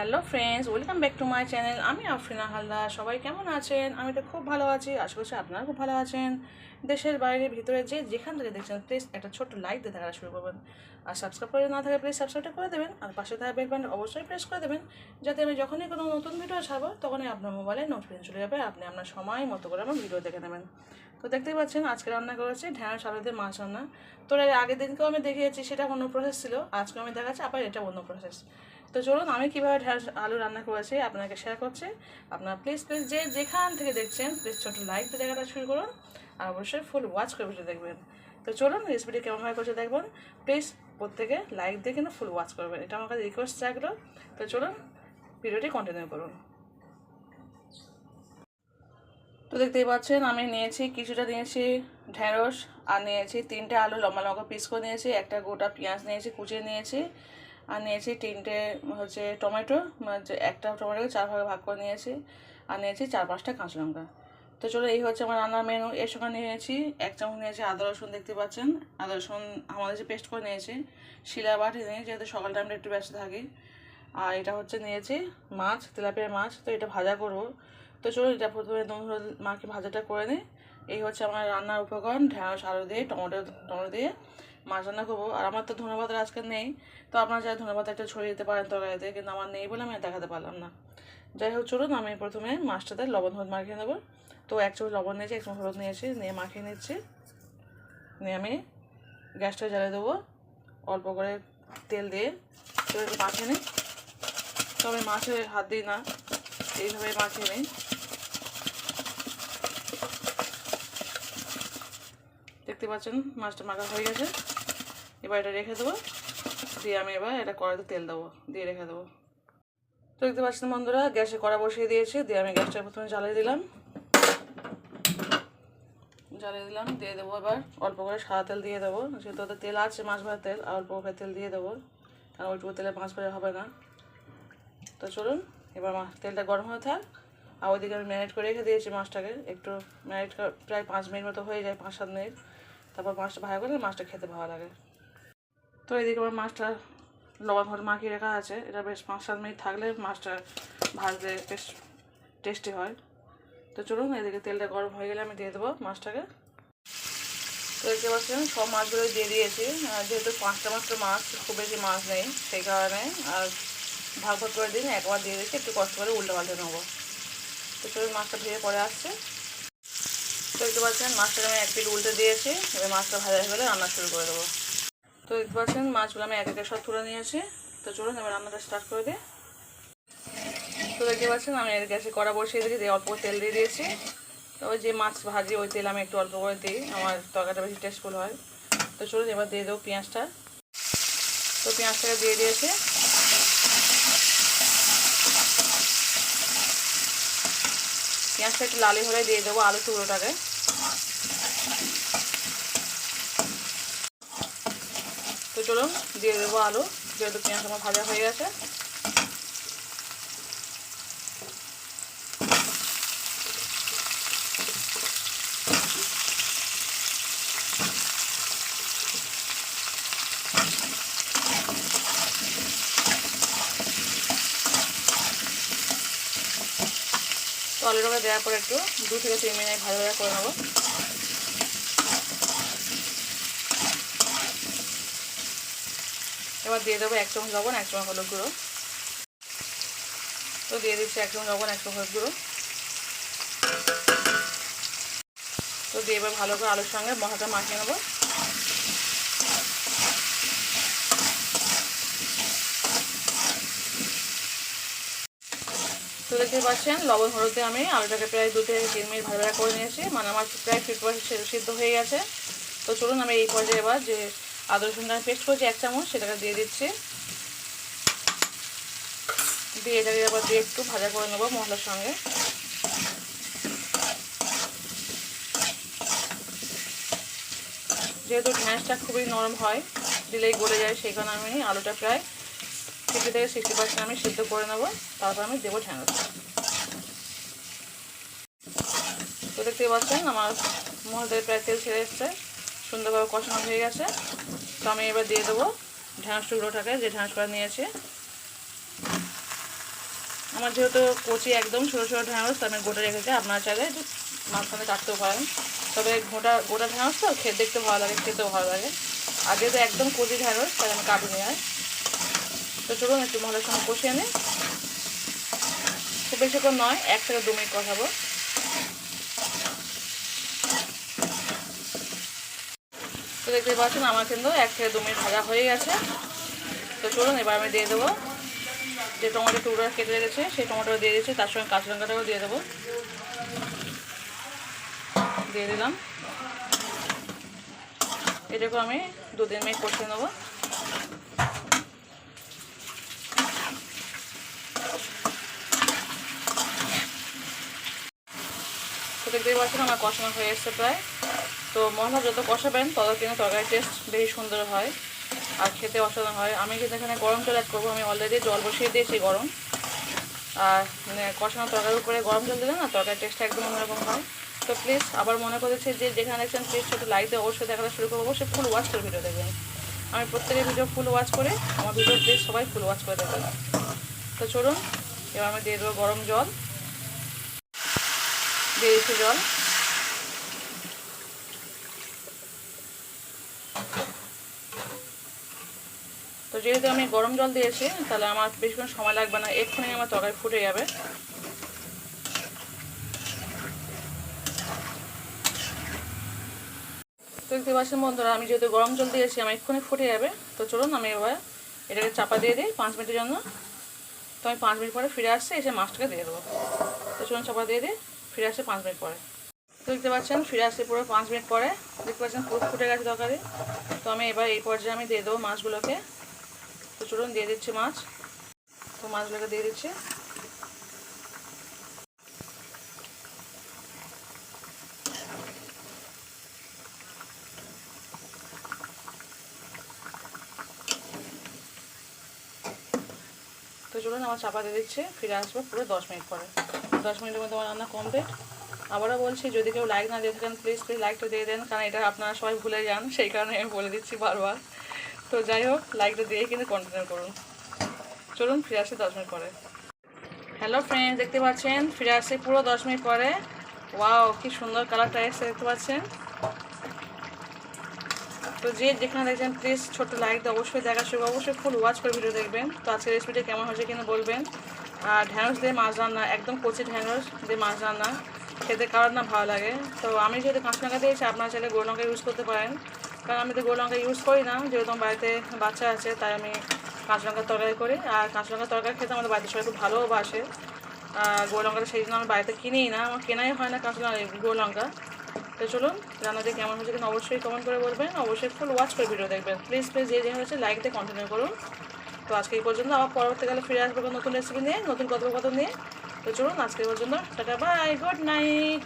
Hello friends, welcome back to my channel. আমি আফরিনা হালদার। সবাই কেমন আছেন? আমি তো খুব ভালো আছি। আশা করছি আপনারা খুব ভালো আছেন। দেশের বাইরে, ভিতরে যে যেখান থেকে দেখছেন প্লিজ একটা ছোট্ট লাইক দিয়ে থাকা শুরু করবেন। আর সাবস্ক্রাইব করে না থাকে প্লিজ সাবস্ক্রাইবটা করে দেবেন। আর পাশে থাকা বেল অবশ্যই প্রেস করে দেবেন। যাতে আমি যখনই কোনো নতুন ভিডিও ছাড়বো, তখনই আপনার মোবাইলে নোটিফিকেশন চলে যাবে। আপনি আপনার সময় মতো করে আমার ভিডিও দেখে নেবেন। তো দেখতেই পাচ্ছেন, আজকে রান্না করেছি ঢ্যাঁড়স, আলু মাছ রান্না। তো আগের দিনকেও আমি দেখিয়েছি, সেটা অন্য প্রসেস ছিল। আজকে আমি দেখাচ্ছি, আবার এটা অন্য প্রসেস তো চলুন, আমি কীভাবে ঢ্যাঁড়স আলু রান্না করেছি আপনাকে শেয়ার করছি। আপনারা প্লিজ প্লিজ যে যেখান থেকে দেখছেন প্লিজ ছোটো লাইক দিয়ে দেখাটা শুরু করুন আর অবশ্যই ফুল ওয়াচ করে বসে দেখবেন। তো চলুন রেসিপিটি কেমনভাবে করছে দেখবেন প্লিজ প্রত্যেকে লাইক দিয়ে কিন্তু ফুল ওয়াচ করবেন। এটা আমার কাছে রিকোয়েস্ট থাকল তো চলুন ভিডিওটি কন্টিনিউ করুন। তো দেখতেই পাচ্ছেন, আমি নিয়েছি, কিছুটা নিয়েছি ঢেঁড়স আর নিয়েছি তিনটে আলু লম্বা লম্বা পিস করে নিয়েছি, একটা গোটা পেঁয়াজ নিয়েছি, কুচিয়ে নিয়েছি। আর নিয়েছি তিনটে হচ্ছে টমেটো মানে একটা টমেটোকে চার ভাগে ভাগ করে নিয়েছি, আর নিয়েছি চার পাঁচটা কাঁচা লঙ্কা। তো চলো, এই হচ্ছে আমার রান্নার মেনু এর সঙ্গে নিয়েছি এক চামচ নিয়েছি আদা, রসুন, দেখতে পাচ্ছেন। আদা, রসুন আমাদের যে পেস্ট করে নিয়েছি, শিলা বাটি নিয়ে যেহেতু সকাল টাইমটা একটু ব্যস্ত থাকি। আর এটা হচ্ছে নিয়েছি মাছ, তেলাপিয়া মাছ, তো এটা ভাজা করব। তো চলো, এটা প্রথমে হলুদ মাকে ভাজাটা করে নিই। এই হচ্ছে আমার রান্নার উপকরণ, ঢেঁড়স, আলু দিয়ে, টমেটো টমেটো দিয়ে। মাছ রান্না করব। আর আমার তো ধন্যবাদ আজকে নেই। তো আপনারা যাই ধন্যবাদ একটা ছড়িয়ে দিতে পারেন তরকারিতে, কিন্তু আমার নেই বলে আমি দেখাতে পারলাম না। যাই হোক, চলুন আমি প্রথমে মাছটাতে লবণ হলুদ মাখিয়ে নেব। তো এক চামচ লবণ নিয়েছি, এক চামচ হলুদ নিয়েছি, নিয়ে মাখিয়ে নিচ্ছি। নিয়ে আমি গ্যাসটা জ্বালিয়ে দেবো অল্প করে তেল দিয়ে। তো মাখিয়ে নিই। তো আমি মাছে হাত দিই না। এইভাবে মাখিয়ে নিই। পাচ্ছেন? মাছটা মাখা হয়ে গেছে। এবার এটা রেখে দেবো। দিয়ে আমি এবার এটা কড়াইতে তেল দেবো। দিয়ে রেখে দেবো। তো দেখতে পাচ্ছেন বন্ধুরা, গ্যাসে কড়া বসিয়ে দিয়েছি। দিয়ে আমি গ্যাসটা প্রথমে জ্বালিয়ে দিলাম। জ্বালিয়ে দিলাম। দিয়ে দেবো এবার অল্প করে সাদা তেল দিয়ে দেবো। যেহেতু ওদের তেল আছে, মাছ ভাজার তেল, আর অল্প করে তেল দিয়ে দেবো। কারণ ওইটুকু তেলে মাছ ভাজা হবে না। তো চলুন, এবার মাছ তেলটা গরম হয়ে থাক। আর ওইদিকে আমি ম্যারিনেট করে রেখে দিয়েছি মাছটাকে। একটু ম্যারিনেট প্রায় পাঁচ মিনিট মতো হয়ে যায়, পাঁচ সাত মিনিট। তারপর মাছটা ভাজা করলে মাছটা খেতে ভালো লাগে। তো এদিকে আমার মাছটা লবণ হলুদ মাখিয়ে রাখা আছে। এটা বেশ পাঁচ সাত মিনিট থাকলে মাছটা ভাজলে বেশ টেস্টি হয়। তো চলুন, এদিকে তেলটা গরম হয়ে গেলে আমি দিয়ে দেবো মাছটাকে। তো দেখতে পাচ্ছেন, সব মাছগুলো দিয়ে দিয়েছি। যেহেতু পাঁচটা মাছটা মাছ, খুব বেশি মাছ নেই, সেই কারণে আর ভাগ ভাগ করে দিন, একবার দিয়ে দিচ্ছি একটু কষ্ট করে উল্টে পাল্টে নেব। তো চলুন, মাছটা ভেজে পরে আসছে। দেখতে পাচ্ছেন মাছটা আমি এক পিট উল্টে দিয়েছি। এবার মাছটা ভাজা হয়ে গেলে রান্না শুরু করে দেবো। তো দেখতে পাচ্ছেন, মাছগুলো আমি এক একে সব তুলে নিয়েছি। তো চলুন, এবার রান্নাটা স্টার্ট করে দিই। তো দেখতে পাচ্ছেন, আমি এর গ্যাসে কড়া বসিয়ে দিয়েছি, দিয়ে অল্প তেল দিয়ে দিয়েছি। তো ওই যে মাছ ভাজি, ওই তেল আমি একটু অল্প করে দিই, আমার তরকারিটা বেশি টেস্টফুল হয়। তো চলুন, এবার দিয়ে দেবো পেঁয়াজটা। তো পেঁয়াজটাকে দিয়ে দিয়েছি। পেঁয়াজটা একটু লালি হলে দিয়ে দেবো আলু টুকরোটাকে। তো চলুন দিয়ে দেবো আলু যেহেতু পেঁয়াজ আমার ভাজা হয়ে গেছে। তো আলুটাকে দেওয়ার পর একটু দু থেকে তিন মিনিট ভালো ভাজা করে নেব। এবার দিয়ে দেবো এক চামচ লবণ, এক চামচ হলুদ গুঁড়ো। তো দিয়ে দিচ্ছি এক চামচ লবণ, এক চামচ হলুদ গুঁড়ো। তো দিয়ে এবার ভালো করে আলুর সঙ্গে মশলাটা মাখিয়ে নেব। দেখতে পাচ্ছেন, লবণ হলুদে আমি আলুটাকে প্রায় দু থেকে তিন মিনিট ভালো করে নিয়েছি। মানে আমার প্রায় ফিফটি পার্সেন্ট সিদ্ধ হয়ে গেছে। তো চলুন আমি এই পর্যায়ে এবার যে আদা রসুনটা পেস্ট করেছি এক চামচ, সেটাকে দিয়ে দিচ্ছি। দিয়ে এটাকে আবার দিয়ে একটু ভাজা করে নেব মশলার সঙ্গে। যেহেতু ঢ্যাঁসটা খুবই নরম হয়, দিলেই গলে যায়, সেই কারণে আমি আলুটা প্রায় ফিফটি থেকে সিক্সটি পার্সেন্ট আমি সিদ্ধ করে নেব, তারপর আমি দেবো ঢ্যাঁড়স তো দেখতে পাচ্ছেন, আমার মহলের প্রায় তেল ছেড়ে এসছে, সুন্দরভাবে কষানো হয়ে গেছে। তো আমি এবার দিয়ে দেবো ঢ্যাঁড়স টুকরোটাকে, যে ঢ্যাঁড়স করে নিয়েছি। আমার যেহেতু কচি একদম ছোটো ছোটো ঢ্যাঁড়স, তো আমি গোটা রেখেছি, আপনারা চাইলে মাঝখানে কাটতেও পারেন। তবে গোটা গোটা ঢ্যাঁড়স তো খেতে, দেখতে ভালো লাগে, খেতেও ভালো লাগে। আর যেহেতু একদম কচি ঢ্যাঁড়স তাই আমি কাটিনি তো চলুন একটু মহলের সঙ্গে কষিয়ে নিই। খুব বেশিক্ষণ নয়, এক থেকে দু মিনিট কষাবো। তো দেখতে পাচ্ছেন, আমার কিন্তু এক থেকে দু মিনিট ভাজা হয়ে গেছে। তো চলুন, এবার আমি দিয়ে দেবো। যে টমেটো টুকরো কেটে রেখেছে, সেই টমেটো দিয়ে দিচ্ছি, তার সঙ্গে কাঁচা লঙ্কাটাও দিয়ে দেবো। দিয়ে দিলাম। এটাকে আমি দু তিন মিনিট কষিয়ে নেব। দেখতেই পাচ্ছেন আমার কষানো হয়ে এসছে প্রায়। তো মশলা যত কষাবেন, তত কিন্তু তরকারির টেস্ট বেশি সুন্দর হয় আর খেতে অসাধারণ হয়। আমি কিন্তু এখানে গরম জল অ্যাড করব। আমি অলরেডি জল বসিয়ে দিয়েছি গরম। আর মানে কষানো তরকারির উপরে গরম জল দিলে না, তরকারির টেস্টটা একদম অন্যরকম হয়। তো প্লিজ আবার মনে করেছি যে যেখানে দেখছেন প্লিজ ছোটো লাইটে অবশ্যই দেখাটা শুরু করব। অবশ্যই ফুল ওয়াচ করে ভিডিও দেখবেন। আমি প্রত্যেকের ভিডিও ফুল ওয়াচ করে, আমার ভিডিও প্লিজ সবাই ফুল ওয়াচ করে দেবেন তো চলুন, এবার আমি দিয়ে দেবো গরম জল। দিয়ে জল। তো যেহেতু আমি গরম জল দিয়েছি, তাহলে আমার বেশিক্ষণ সময় লাগবে না, এক্ষুনি আমার তরকারি ফুটে যাবে। দেখতে পাচ্ছেন বন্ধুরা, আমি যেহেতু গরম জল দিয়েছি, আমার এক্ষুনি ফুটে যাবে। তো চলুন, আমি এবার এটাকে চাপা দিয়ে দিই পাঁচ মিনিটের জন্য। তো আমি পাঁচ মিনিট পরে ফিরে আসছি, এসে মাছটাকে দিয়ে দেবো। তো চলুন, চাপা দিয়ে দিই। ফিরে আসে পাঁচ মিনিট পরে। দেখতে পাচ্ছেন, ফিরে আসে পুরো পাঁচ মিনিট পরে। দেখতে পাচ্ছেন পুরো ফুটে গেছে তরকারি। তো আমি এবার এই পর্যায়ে আমি দিয়ে দেবো মাছগুলোকে। তো চলুন, দিয়ে দিচ্ছি মাছ। তো মাছগুলোকে দিয়ে দিচ্ছি। চলুন আমার চাপা দিয়ে দিচ্ছে, ফিরে আসব পুরো দশ মিনিট পরে। দশ মিনিটের মধ্যে আমার রান্না কমপ্লিট আবারও বলছি, যদি কেউ লাইক না দিয়ে থাকেন প্লিজ প্লিজ লাইকটা দিয়ে দেন, কারণ এটা আপনারা সবাই ভুলে যান, সেই কারণে আমি বলে দিচ্ছি বারবার। তো যাই হোক লাইকটা দিয়ে কিন্তু কন্টিনিউ করুন। চলুন, ফিরে আসি দশ মিনিট পরে। হ্যালো ফ্রেন্ড দেখতে পাচ্ছেন, ফিরে আসছি পুরো দশ মিনিট পরে। ওয়াও কি সুন্দর কালারটা এসে দেখতে পাচ্ছেন? তো যে যেখানে দেখছেন প্লিজ ছোট্ট লাইক অবশ্যই দেখা শুরু অবশ্যই ফুল ওয়াচ করে ভিডিও দেখবেন। তো আজকের রেসিপিটা কেমন হয়েছে কিনা বলবেন। আর ঢ্যাঁড়স দিয়ে মাছ রান্না, একদম কচি ঢ্যাঁড়স দিয়ে মাছ রান্না, খেতে কারোর না ভালো লাগে। তো আমি যেহেতু কাঁচা লঙ্কা দিয়েছি, আপনারা চাইলে গোল লঙ্কা ইউজ করতে পারেন। কারণ আমি তো গোল লঙ্কা ইউজ করি না, যেহেতু আমার বাড়িতে বাচ্চা আছে, তাই আমি কাঁচা লঙ্কার তরকারি করি। আর কাঁচা লঙ্কার তরকারি খেতে আমাদের বাড়িতে সবাই খুব ভালোবাসে গোল লঙ্কাটা সেই জন্য আমি বাড়িতে কিনেই না, আমার কেনাই হয় না কাঁচা গোল লঙ্কা। তো চলুন। জানা যে কেমন হয়েছে কিনা অবশ্যই কমেন্ট করে বলবেন। অবশ্যই ফুল ওয়াচ করে ভিডিও দেখবেন। প্লিজ প্লিজ যে যে হয়েছে লাইক দিয়ে কন্টিনিউ করুন। তো আজকে এই পর্যন্ত, আবার পরবর্তীকালে ফিরে আসব নতুন রেসিপি নিয়ে, নতুন কথোপকথন নিয়ে। তো চলুন, আজকে পর্যন্ত, টাটা বাই গুড নাইট